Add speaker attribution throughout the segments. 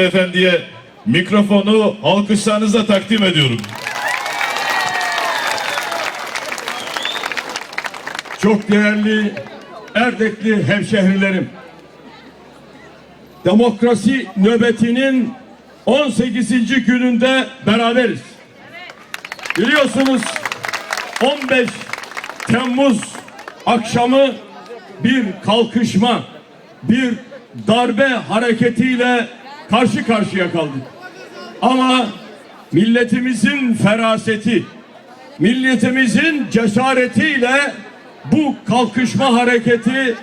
Speaker 1: Efendiye mikrofonu alkışlarınızla takdim ediyorum.
Speaker 2: Çok değerli Erdekli hemşehrilerim. Demokrasi nöbetinin 18. gününde beraberiz. Biliyorsunuz 15 Temmuz akşamı bir kalkışma, bir darbe hareketiyle karşı karşıya kaldık. Ama milletimizin feraseti, milletimizin cesaretiyle bu kalkışma hareketi,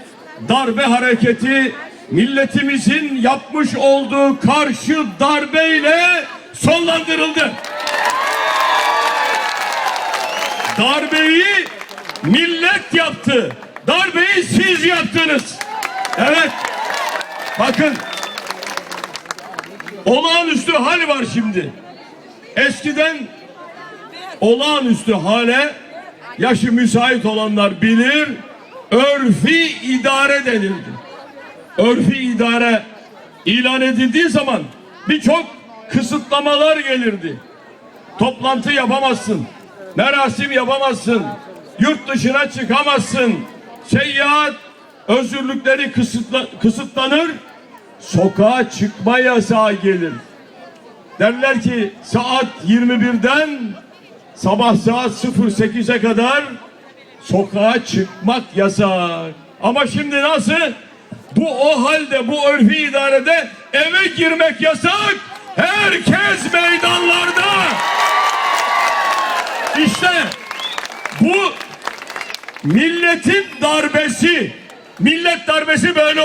Speaker 2: darbe hareketi milletimizin yapmış olduğu karşı darbeyle sonlandırıldı. Darbeyi millet yaptı. Darbeyi siz yaptınız. Evet. Bakın. Olağanüstü hal var şimdi. Eskiden olağanüstü hale yaşı müsait olanlar bilir. Örfi idare denildi. Örfi idare ilan edildiği zaman birçok kısıtlamalar gelirdi. Toplantı yapamazsın. Merasim yapamazsın. Yurt dışına çıkamazsın. Seyahat özgürlükleri kısıtla, kısıtlanır. Sokağa çıkma yasağı gelir. Derler ki saat 21'den sabah saat 08'e kadar sokağa çıkmak yasak. Ama şimdi nasıl? Bu o halde bu örfi idarede eve girmek yasak. Herkes meydanlarda. İşte bu milletin darbesi. Millet darbesi böyle